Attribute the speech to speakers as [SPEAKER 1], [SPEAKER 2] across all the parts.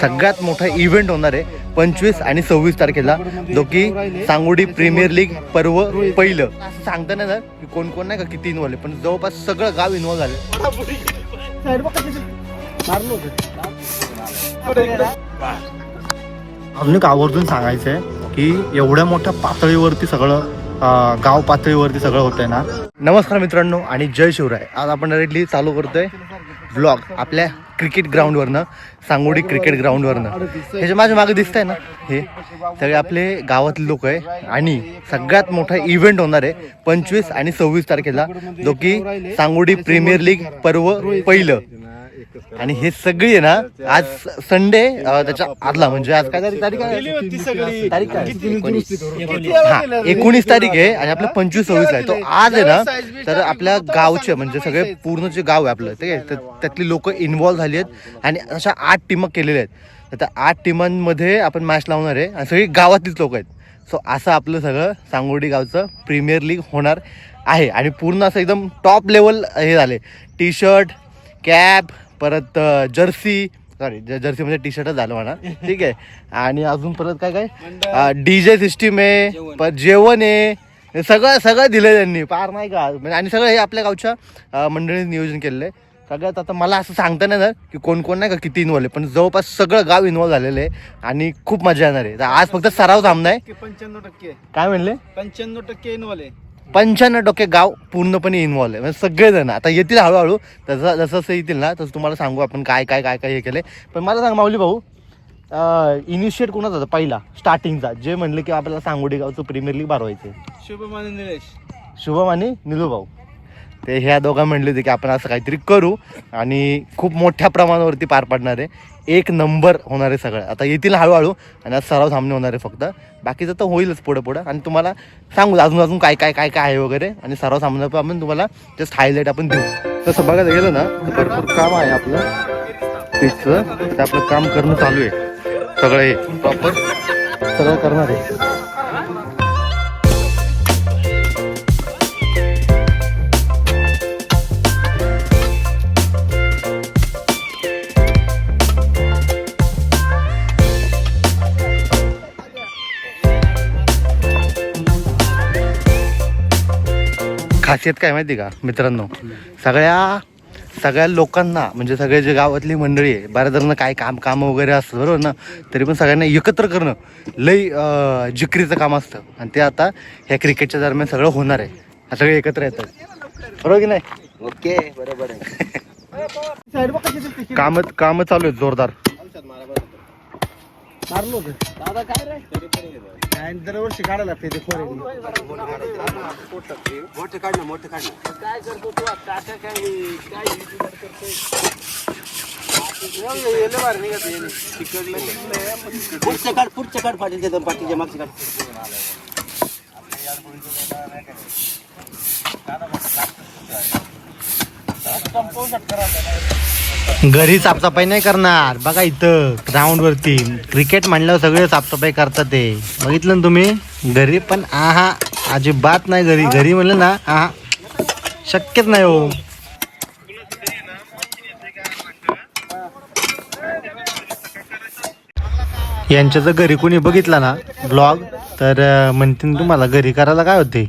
[SPEAKER 1] सगळ्यात मोठा इव्हेंट होणार आहे पंचवीस आणि सव्वीस तारखेला जो की सांगोडी प्रीमियर लीग पर्व पहिलं. असं सांगता नाही ना की कोण कोण नाही का किती इन्व्हॉल्व आहे पण जवळपास सगळं गाव इन्व्हॉल्व झालं. अजून एक आवर्जून सांगायचं आहे की एवढ्या मोठ्या पातळीवरती सगळं गाव पातळीवरती सगळं होतंय ना. नमस्कार मित्रांनो आणि जय शिवराय. आज आपण डायरेक्टली चालू करतोय. ब्लॉग आपल्या क्रिकेट ग्राउंडवरनं सांगोडी क्रिकेट ग्राउंडवरनं ह्याच्या माझ्या मागे दिसत आहे ना हे सगळे आपले गावातले लोक आहे आणि सगळ्यात मोठा इव्हेंट होणार आहे पंचवीस आणि सव्वीस तारखेला जो की सांगोडी प्रीमियर लीग पर्व पहिलं. आणि हे सगळी आहे ना आज संडे त्याच्या आदला म्हणजे आज काय तारीख तारीख आहे? तारीख काय हा एकोणीस तारीख आहे आणि आपलं पंचवीस सव्वीस आहे. तो आज आहे ना तर आपल्या गावचे म्हणजे सगळे पूर्ण जे गाव आहे आपलं ते आहे, तर त्यातली लोक इन्व्हॉल्व्ह झाली आहेत आणि अशा आठ टीम केलेल्या आहेत. तर आठ टीमांमध्ये आपण मॅच लावणार आहे आणि सगळी गावातलीच लोक आहेत. सो असं आपलं सगळं सांगोडी गावचं प्रीमियर लीग होणार आहे. आणि पूर्ण असं एकदम टॉप लेवल हे झाले. टी शर्ट कॅप परत जर्सी. सॉरी जर्सी म्हणजे टी शर्टच झालं म्हणा. ठीक आहे. आणि अजून परत काय काय? डी जे सिस्टीम आहे. परत जेवण आहे. हे सगळं सगळं दिलं त्यांनी. पार नाही का? म्हणजे आणि सगळं हे आपल्या गावच्या मंडळीने नियोजन केलेलं आहे. सगळ्यात आता मला असं सांगता नाही ना की कोण कोण नाही का किती इन्व्हॉल्व आहे. पण जवळपास सगळं गाव इन्व्हॉल्व झालेलं आहे आणि खूप मजा येणार आहे. आज फक्त सराव सामना आहे.
[SPEAKER 2] पंच्याण्णव टक्के.
[SPEAKER 1] काय म्हणले?
[SPEAKER 2] पंच्याण्णव टक्के इन्व्हॉल्व आहे.
[SPEAKER 1] पंच्याण्णव टक्के गाव पूर्णपणे इन्व्हॉल्व आहे. म्हणजे सगळेजण. आता येतील हळूहळू. तसं जसं जसं येतील ना तसं तुम्हाला सांगू आपण काय काय काय काय हे केलंय. पण मला सांग माऊली भाऊ इनिशिएट कोणाचा होता पहिला? स्टार्टिंगचा जे म्हणले की आपल्याला सांगोडी गावचं प्रीमियर लीग भरवायचे
[SPEAKER 2] शुभमान निलेश.
[SPEAKER 1] शुभम आणि निलू भाऊ. ते ह्या दोघा म्हणले होते की आपण असं काहीतरी करू आणि खूप मोठ्या प्रमाणावरती पार पाडणार आहे. एक नंबर होणार आहे सगळं. आता येतील हळूहळू आणि आज सराव सामने होणार आहे फक्त. बाकीचं तर होईलच पुढं पुढं. आणि तुम्हाला सांगू अजून अजून काय काय काय काय आहे वगैरे. आणि सराव सामना पण आपण तुम्हाला जस्ट हायलाईट आपण देऊ. तसं बघायला गेलं ना तर भरपूर काम आहे आपलं. पिचचं ते आपलं काम करणं चालू आहे. सगळं हे प्रॉपर सगळं करणार आहे. खासियत काय माहिती का मित्रांनो? सगळ्या सगळ्या लोकांना म्हणजे सगळे जे गावातली मंडळी आहे बऱ्याच जणांना काय काम काम वगैरे असतं बरोबर ना? तरी पण सगळ्यांना एकत्र करणं लई जिकरीचं काम असतं. आणि ते आता ह्या क्रिकेटच्या दरम्यान सगळं होणार आहे. सगळे एकत्र येतात. बरोबर की नाही?
[SPEAKER 2] ओके बरोबर आहे.
[SPEAKER 1] काम काम चालू आहेत जोरदार.
[SPEAKER 2] मारलो दादा काय रे काय दरवर्षी काढायला लागते ते खोरे मोठे काढ ना मोठे काढ ना काय करतो तू आता काय काय पुढचं काढ पुढचं काढ पाटीलच्या दोन पाटीलच्या मागचे काढ
[SPEAKER 1] घरी साफसफाई नाही करणार. बघा इथं ग्राउंड वरती. क्रिकेट म्हणल्यावर सगळे साफसफाई करतात ते. बघितलं ना तुम्ही? घरी पण आहा अजिबात नाही घरी. घरी म्हणलं ना आहा शक्यच नाही हो. यांच्या जर घरी कोणी बघितला ना ब्लॉग तर म्हणतील तुम्हाला घरी करायला काय होते?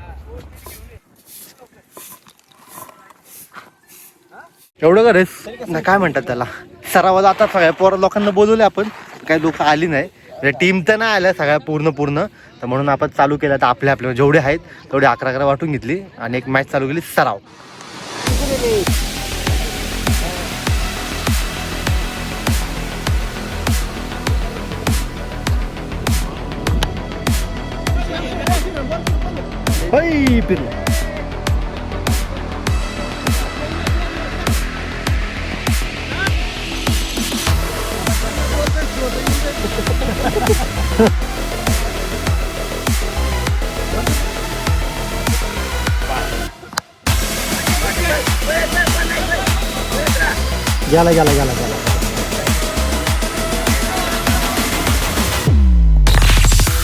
[SPEAKER 1] एवढं गरज ना काय म्हणतात त्याला? सरावात आता सगळ्या पोर लोकांना बोलवले आपण. काही लोक आली नाही. म्हणजे टीम तर नाही आल्या सगळ्या पूर्ण पूर्ण. तर म्हणून आपण चालू केलं. तर आपल्या आपल्या जेवढे आहेत तेवढे अकरा अकरा वाटून घेतली आणि एक मॅच चालू केली सराव. होय, पिरू. गेला गेला गेला गेला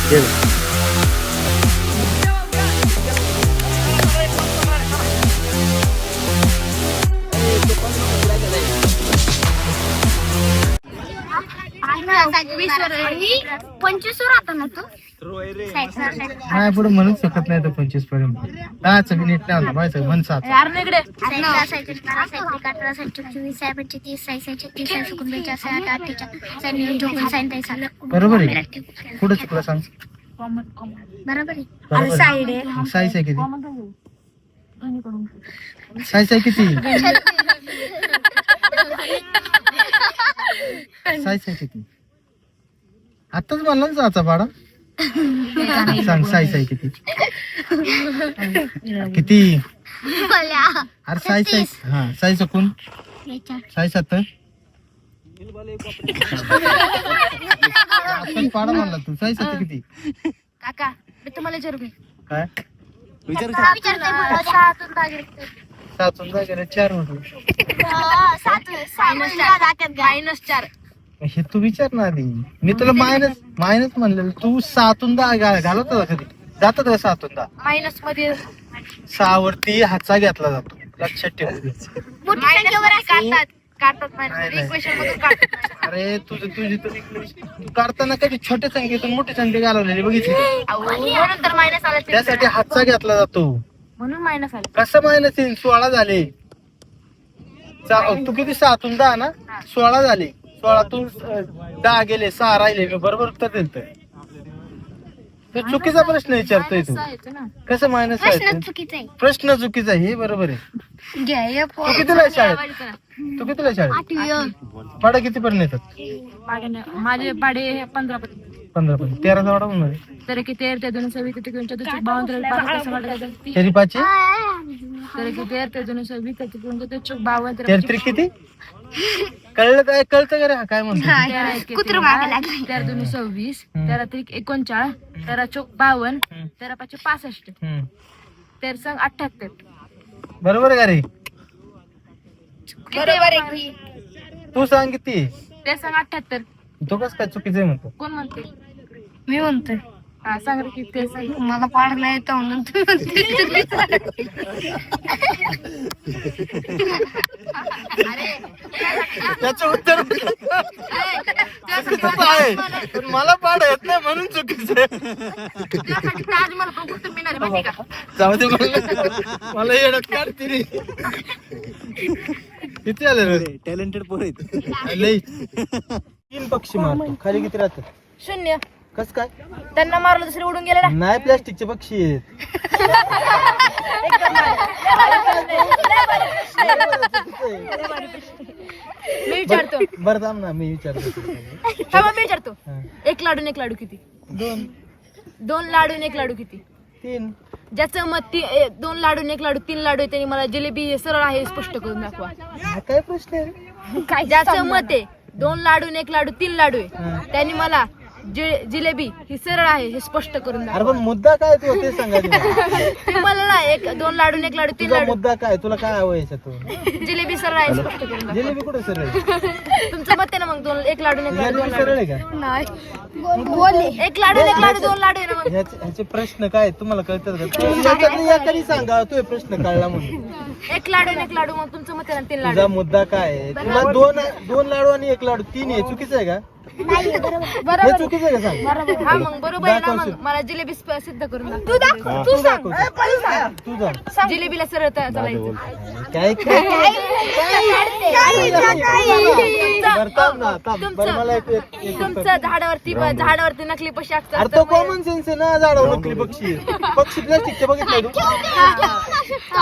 [SPEAKER 1] गेला
[SPEAKER 3] पंचवीस वर आता ना तू?
[SPEAKER 4] नाही पुढे म्हणूच शकत नाही तर पंचवीसपर्यंत. दहाच मिनिट नाही आलं माहिती मन सात बरोबर आहे. कुठं चुकलं सांग.
[SPEAKER 3] बरोबर आहे.
[SPEAKER 4] बरोबर
[SPEAKER 3] साईड
[SPEAKER 4] आहे.
[SPEAKER 3] आहे
[SPEAKER 4] मग साईज आहे किती? साईज आहे किती? आताच म्हणला ना साचा पाडा? सांग साईज आहे किती? किती? अरे साईज आहे हा साईज कोण साईज आता आपण पाडा म्हणला तू. साईज आता किती?
[SPEAKER 3] काका मी तुम्हाला विचारू
[SPEAKER 4] काय? सातून जागेला चार होतो
[SPEAKER 3] मायनस चार.
[SPEAKER 4] हे तू विचार ना आधी. मी तुला मायनस मायनस म्हणलेलं. तू सातून दहा घा- घालत होता कधी? जातात का सातून दहा
[SPEAKER 3] मायनसमध्ये.
[SPEAKER 4] सहा वरती हातचा घेतला जातो. लक्षात ठेव.
[SPEAKER 3] काढतात. काढतात
[SPEAKER 4] नाही, नाही.
[SPEAKER 3] इक्वेशन मधून काढतात.
[SPEAKER 4] अरे तुझं तुझी तू तू काढताना कधी छोट्या संख्येतून मोठी संख्या घालवलेली बघितली?
[SPEAKER 3] म्हणून तर मायनस आला
[SPEAKER 4] त्यासाठी हातचा घेतला जातो.
[SPEAKER 3] म्हणून मायनस आला.
[SPEAKER 4] कसं मायनस येईल? सोळा झाले. चा- तू किती सातून दहा ना? सोळा झाले. सोळातून दहा गेले सहा राहिले मी बरोबर उत्तर दिलं तर. तू चुकीचा प्रश्न विचारतोय तू. कसं मायनस
[SPEAKER 3] प्रश्न चुकीचा आहे.
[SPEAKER 4] प्रश्न चुकीचा आहे हे बरोबर आहे.
[SPEAKER 3] हे
[SPEAKER 4] तू कितीला आहे शाळेत? तू कितीला आहे शाळेत? पाडा किती पर्यंत येतात?
[SPEAKER 5] माझे पाडे पंधरा पर्यंत.
[SPEAKER 4] पंधरा पर्यंत. तेराचा वाडा म्हणून
[SPEAKER 5] तर किती आहे ते दोन सव्वीस दोन बावन्न.
[SPEAKER 4] तेरी पाचशे
[SPEAKER 5] तर किती आहे ते दोन सव्वीस ते दोन बावन्न
[SPEAKER 4] तेरी किती? कळलं काय कळतं का रे? हा काय म्हणतो?
[SPEAKER 5] तेरा एक किती तेरा तेरा दोन सव्वीस
[SPEAKER 4] हम्म.
[SPEAKER 5] तेरा त्रिक एकोणचाळीस तेरा चौक बावन्न
[SPEAKER 4] हम्म.
[SPEAKER 5] तेरा पाचशे पासष्ट.
[SPEAKER 4] हम्म.
[SPEAKER 5] तेरा संग अठ्ठ्याहत्तर
[SPEAKER 4] बरोबर आहे का रे?
[SPEAKER 3] बरोबर आहे की.
[SPEAKER 4] तू सांग किती?
[SPEAKER 5] ते संग अठ्ठ्याहत्तर
[SPEAKER 4] तो कस काय चुकीचं आहे म्हणतो?
[SPEAKER 5] कोण म्हणते
[SPEAKER 3] मी म्हणतोय.
[SPEAKER 5] हा सांग रे किती ते सांग.
[SPEAKER 3] मला पाडला येतो म्हणून म्हणते
[SPEAKER 4] त्याचं उत्तर चुकीचं आहे. पण मला पाड येत नाही म्हणून चुकीचं आहे. जाऊ दे मला मला येडत काढते रे किती आले रे?
[SPEAKER 1] टॅलेंटेड पोर आहेत.
[SPEAKER 4] तीन पक्षी मारतो. खाली किती राहतात?
[SPEAKER 5] शून्य.
[SPEAKER 4] कस काय?
[SPEAKER 5] त्यांना मारलं दुसरे उडून गेले ना
[SPEAKER 4] नाही प्लॅस्टिकचे पक्षी आहेत.
[SPEAKER 5] मी विचारतो.
[SPEAKER 4] बरं थांब ना मी विचारतो
[SPEAKER 5] हा मग मी विचारतो.
[SPEAKER 4] हा.
[SPEAKER 5] एक लाडू आणि एक लाडू किती?
[SPEAKER 4] दोन.
[SPEAKER 5] दोन लाडू आणि एक लाडू किती?
[SPEAKER 4] तीन.
[SPEAKER 5] ज्याचं मत ती ए, दोन लाडू आणि एक लाडू तीन लाडू आहे त्यांनी मला जिलेबी हे सरळ आहे हे स्पष्ट करून दाखवा.
[SPEAKER 4] हा काय प्रश्न आहे?
[SPEAKER 5] ज्याचं मत आहे दोन लाडू आणि एक लाडू तीन लाडू
[SPEAKER 4] हा.
[SPEAKER 5] आहे त्यांनी मला जि- जिलेबी ही सरळ आहे हे स्पष्ट करून
[SPEAKER 4] अरे
[SPEAKER 5] दाखवा
[SPEAKER 4] पण मुद्दा काय तू ते सांगायचं मला.
[SPEAKER 5] तुम्हाला ना एक दोन लाडू आणि एक लाडू तीन
[SPEAKER 4] तुझा
[SPEAKER 5] लाडू.
[SPEAKER 4] मुद्दा काय तुला काय हवं याच्यातून?
[SPEAKER 5] जिलेबी सरळ आहे स्पष्ट करून दाखवा.
[SPEAKER 4] जिलेबी कुठे सरळ आहे?
[SPEAKER 5] तुमचं मत आहे ना मग दोन एक लाडू आणि एक लाडू दोन
[SPEAKER 4] सरळ
[SPEAKER 5] लाडू
[SPEAKER 4] आहे का?
[SPEAKER 5] एक लाडू आणि एक लाडू दोन लाडू आहे ना मग.
[SPEAKER 4] ह्याचे ह्याचे प्रश्न काय? तुम्हाला कळतात का? तू याच्यातनं सांगा तू हे प्रश्न कळला म्हणून.
[SPEAKER 5] एक लाडू आणि एक लाडू मग तुमचं मत आहे ना तीन
[SPEAKER 4] तुझा
[SPEAKER 5] लाडू
[SPEAKER 4] मुद्दा काय आहे? तुला दोन दोन लाडू आणि एक लाडू तीन आहे. चुकीचं आहे का? हे चुकीचं आहे का सांग?
[SPEAKER 5] हा मग बरोबर आहे ना मग मला जिलेबी स्प- सिद्ध करून दाखव.
[SPEAKER 4] हा. तू
[SPEAKER 5] जिलेबीला सरळ त- चालायचं.
[SPEAKER 4] काय बरं, थांब ना, थांब. बरं, मला एक- एक- एक उत्तर.
[SPEAKER 5] तुमचं झाडावरती झाडावरती नकली पशी
[SPEAKER 4] अरे
[SPEAKER 5] असतात
[SPEAKER 4] तो कॉमन सेन्स आहे ना झाडावर नकली पक्षी. पक्षी प्लास्टिकचे तू?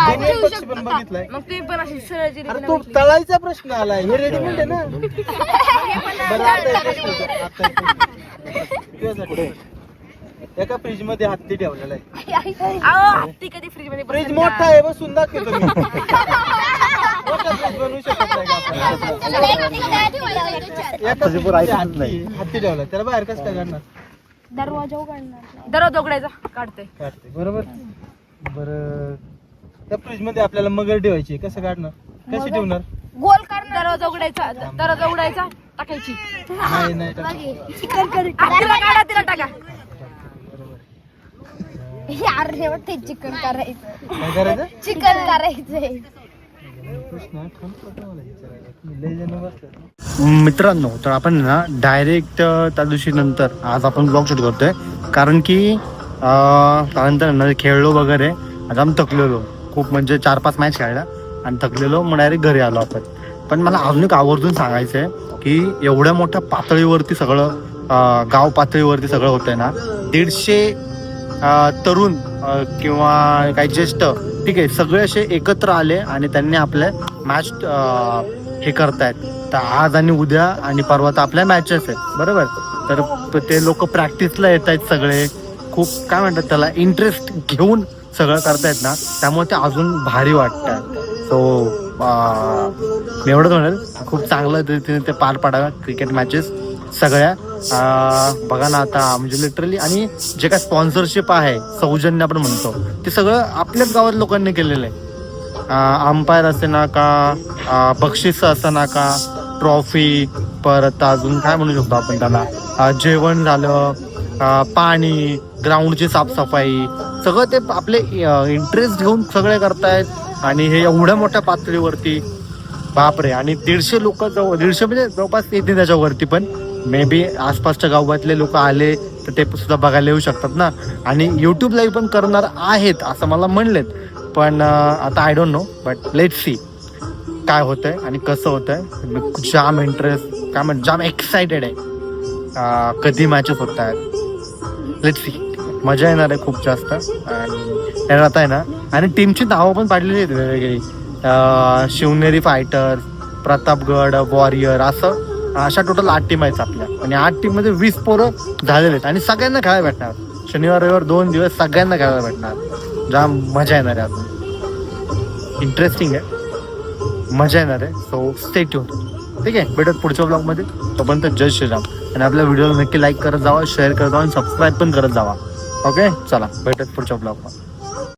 [SPEAKER 4] दुनियेत पक्षी पण बघितलाय.
[SPEAKER 5] मग तुम्ही पण अशी
[SPEAKER 4] अरे तो तळायचा प्रश्न आलाय. हे रेडीमेड आहे ना. बरं आता एक प्रश्न होता. आता एक प्रश्न. तुझ्यासाठी. एका फ्रीजमध्ये हत्ती ठेवलेला आहे.
[SPEAKER 5] अहो हत्ती कधी फ्रीजमध्ये
[SPEAKER 4] फ्रीज मोठा
[SPEAKER 5] नाही.
[SPEAKER 4] आहे बसून मोठा फ्रीज बनवू शकत नाही का आपण? एका फ्रीजमध्ये हत्ती हत्ती ठेवला त्याला बाहेर कसं काय काढणार?
[SPEAKER 5] दरवाजा उघडायचा. काढते
[SPEAKER 4] काढते बरोबर? बरं. त्या फ्रीजमध्ये आपल्याला मगर ठेवायची कसं काढणार? कशी ठेवणार?
[SPEAKER 5] गोल दरवाजा उघडायचा. दरवाजा उघडायचा. टाकायची.
[SPEAKER 4] नाही नाही टाकणार.
[SPEAKER 5] आ, तिला काढा तिला टाका.
[SPEAKER 3] अरे वाटते चिकन करायचं.
[SPEAKER 4] काय करायचं?
[SPEAKER 3] चिकन करायचंय.
[SPEAKER 1] मित्रांनो तर आपण ना डायरेक्ट त्या दिवशी नंतर आज आपण ब्लॉग शूट करतोय. कारण की अं, त्यानंतर ना खेळलो वगैरे आज आम्ही थकलेलो. खूप म्हणजे चार पाच मॅच खेळला आणि थकलेलो मग डायरेक्ट घरी आलो आपण. पण मला अजून एक आवर्जून सांगायचं आहे की एवढ्या मोठ्या पातळीवरती सगळं गाव पातळीवरती सगळं होतंय ना दीडशे तरुण किंवा काही ज्येष्ठ ठीक आहे सगळे असे एकत्र आले आणि त्यांनी आपले मॅच हे करतायत. तर आज आणि उद्या आणि परवा तर आपल्या मॅचेस आहेत बरोबर? तर ते लोक प्रॅक्टिसला येत आहेत सगळे. खूप काय म्हणतात त्याला इंटरेस्ट घेऊन सगळं करतायत ना त्यामुळे ते अजून भारी वाटतात सो मी एवढंच म्हणेल खूप चांगलं रीतीने ते पार पाडाव्या क्रिकेट मॅचेस सगळ्या. बघा ना आता म्हणजे लिटरली आणि जे काय स्पॉन्सरशिप आहे सौजन्य आपण म्हणतो ते सगळं आपल्याच गावात लोकांनी केलेलं आहे. अंपायर असे ना का बक्षीस असं ना का ट्रॉफी परत अजून काय म्हणू शकतो आपण त्याला? जेवण झालं पाणी ग्राउंडची साफसफाई सगळं ते आपले इंटरेस्ट घेऊन सगळे करतायत. आणि हे एवढ्या मोठ्या पातळीवरती बापरे आणि दीडशे लोक जवळ दीडशे म्हणजे जवळपास येते त्याच्यावरती पण. मे बी आसपासच्या गावातले लोक आले तर ते सुद्धा बघायला येऊ शकतात ना. आणि युट्यूब लाईव्ह पण करणार आहेत असं मला म्हणलेत. पण आता I don't know but let see काय होतंय आणि कसं होतंय. मी जाम इंटरेस्ट काय म्हण जाम एक्सायटेड आहे. कधी मॅचेस होत आहेत लेट सी मजा येणार आहे खूप जास्त. आणि त्याला आता आहे ना आणि टीमची नावं पण पाडलेली आहेत वेगवेगळी. शिवनेरी फायटर प्रतापगड वॉरियर असं. अशा टोटल आठ टीम आहेत आपल्या. आणि आठ टीममध्ये वीस पोरं झालेले आहेत. आणि सगळ्यांना खेळायला भेटणार. शनिवार रविवार दोन दिवस सगळ्यांना खेळायला भेटणार. जाम मजा येणार आहे अजून. इंटरेस्टिंग आहे. मजा येणार आहे. सो स्टे ट्यून ठीक आहे? भेटत पुढच्या ब्लॉगमध्ये तोपर्यंत जय श्रीराम. आणि आपल्या व्हिडिओला नक्की लाईक करत जावा शेअर करत जावा आणि सबस्क्राईब पण करत जावा. ओके? चला भेटत पुढच्या ब्लॉगमध्ये.